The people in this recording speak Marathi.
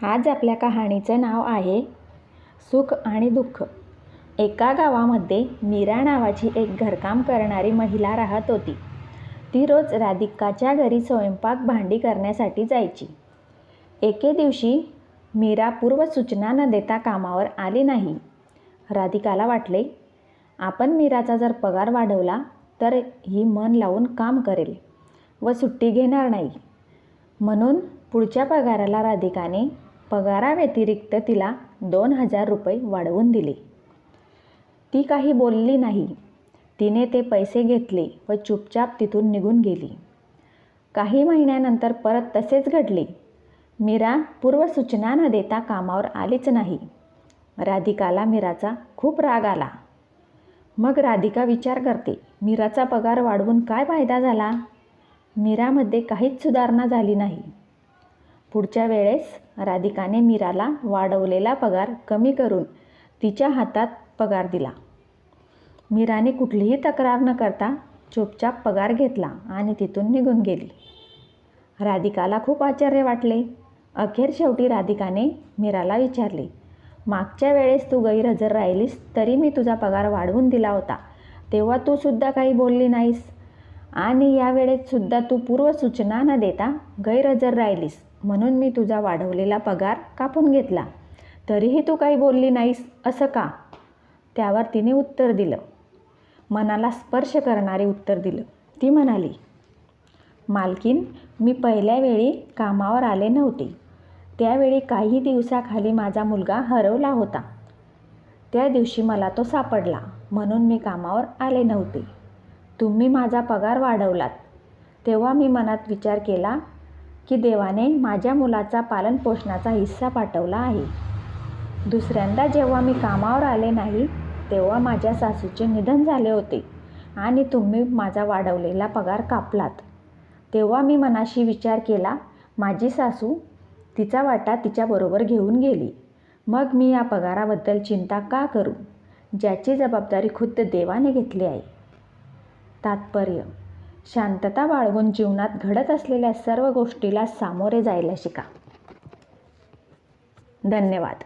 आज आपल्या कहाणीचं नाव आहे सुख आणि दुःख. एका गावामध्ये मीरा नावाची एक घरकाम करणारी महिला राहत होती. ती रोज राधिकाच्या घरी स्वयंपाक भांडी करण्यासाठी जायची. एके दिवशी मीरा पूर्वसूचना न देता कामावर आली नाही. राधिकाला वाटले आपण मीराचा जर पगार वाढवला तर ही मन लावून काम करेल व सुट्टी घेणार नाही. म्हणून पुढच्या पगाराला राधिकाने पगाराव्यतिरिक्त तिला दोन हजार रुपये वाढवून दिले. ती काही बोलली नाही. तिने ते पैसे घेतले व चुपचाप तिथून निघून गेली. काही महिन्यानंतर परत तसेच घडले. मीरा पूर्वसूचना न देता कामावर आलीच नाही. राधिकाला मीराचा खूप राग आला. मग राधिका विचार करते मीराचा पगार वाढवून काय फायदा झाला? मीरामध्ये काहीच सुधारणा झाली नाही. पुढच्या वेळेस राधिकाने मीराला वाढवलेला पगार कमी करून तिच्या हातात पगार दिला. मीराने कुठलीही तक्रार न करता चुपचाप पगार घेतला आणि तिथून निघून गेली. राधिकाला खूप आश्चर्य वाटले. अखेर शेवटी राधिकाने मीराला विचारले मागच्या वेळेस तू गैरहजर राहिलीस तरी मी तुझा पगार वाढवून दिला होता. तेव्हा तू सुद्धा काही बोलली नाहीस. आणि यावेळेससुद्धा सुद्धा तू पूर्वसूचना न देता गैरहजर राहिलीस. म्हणून मी तुझा वाढवलेला पगार कापून घेतला. तरीही तू काही बोलली नाहीस असं का? त्यावर तिने उत्तर दिलं. मनाला स्पर्श करणारे उत्तर दिलं. ती म्हणाली मालकीन मी पहिल्या वेळी कामावर आले नव्हते. त्यावेळी काही दिवसाखाली माझा मुलगा हरवला होता. त्या दिवशी मला तो सापडला म्हणून मी कामावर आले नव्हते. तुम्ही माझा पगार वाढवलात. तेव्हा मी मनात विचार केला की देवाने माझ्या मुलाचा पालनपोषणाचा हिस्सा पाठवला आहे. दुसऱ्यांदा जेव्हा मी कामावर आले नाही तेव्हा माझ्या सासूचे निधन झाले होते आणि तुम्ही माझा वाढवलेला पगार कापलात. तेव्हा मी मनाशी विचार केला माझी सासू तिचा वाटा तिच्याबरोबर घेऊन गेली. मग मी या पगाराबद्दल चिंता का करू? ज्याची जबाबदारी खुद्द देवाने घेतली आहे. तात्पर्य शांतता बाळगून जीवनात घडत असलेल्या सर्व गोष्टीला सामोरे जायला शिका. धन्यवाद.